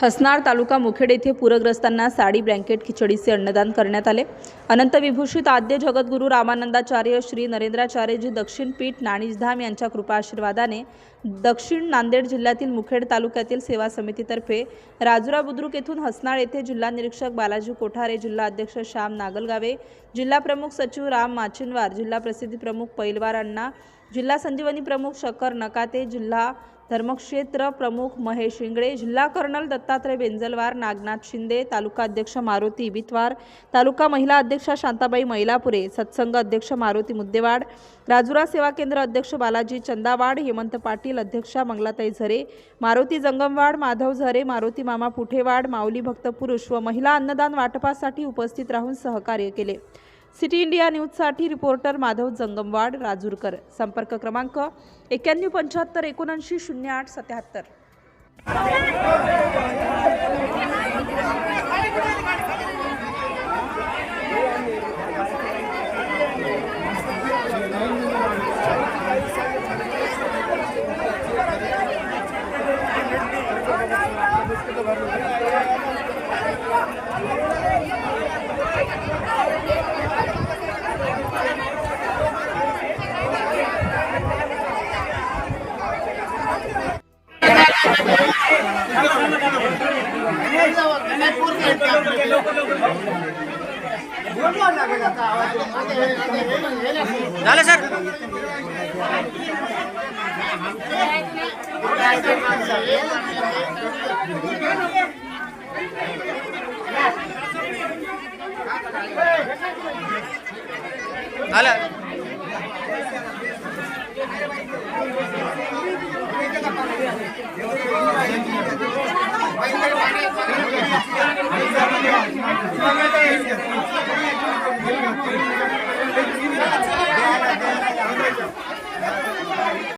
हसनाळ तालुका मुखेड येथे पूरग्रस्तांना साडी ब्लँकेट खिचडीचे अन्नदान करण्यात आले. अनंत विभूषित आद्य जगद्गुरू रामानंदाचार्य श्री नरेंद्राचार्यजी दक्षिण पीठ नाणीजधाम यांच्या कृपा आशीर्वादाने दक्षिण नांदेड जिल्ह्यातील मुखेड तालुक्यातील सेवा समितीतर्फे राजुरा बुद्रुक येथून हसनाळ येथे जिल्हा निरीक्षक बालाजी कोठारे जिल्हा अध्यक्ष श्याम नागलगावे जिल्हा प्रमुख सचिव राम माचिनवार जिल्हा प्रसिद्धी प्रमुख पैलवार अण्णा जिल्हा संजीवनी प्रमुख शकर नकाते जिल्हा धर्मक्षेत्र प्रमुख महेश इंगळे जिल्हा कर्नल दत्तात्रय बेंजलवार नागनाथ शिंदे तालुका अध्यक्ष मारुती बितवार तालुका महिला अध्यक्षा शांताबाई मैलापुरे सत्संग अध्यक्ष मारुती मुद्देवाड राजुरा सेवा केंद्र अध्यक्ष बालाजी चंदावाड हेमंत पाटील अध्यक्षा मंगलाताई झरे मारुती जंगमवाड माधव झरे मारुती मामा पुठेवाड माऊली भक्त पुरुष व महिला अन्नदान वाटपासाठी उपस्थित राहून सहकार्य केले. सिटी इंडिया न्यूजसाठी रिपोर्टर माधव जंगमवाड राजूरकर. संपर्क क्रमांक एक्याण्णव पंच्याहत्तर एकोणऐंशी शून्य आठ सत्याहत्तर. झालं सर झालं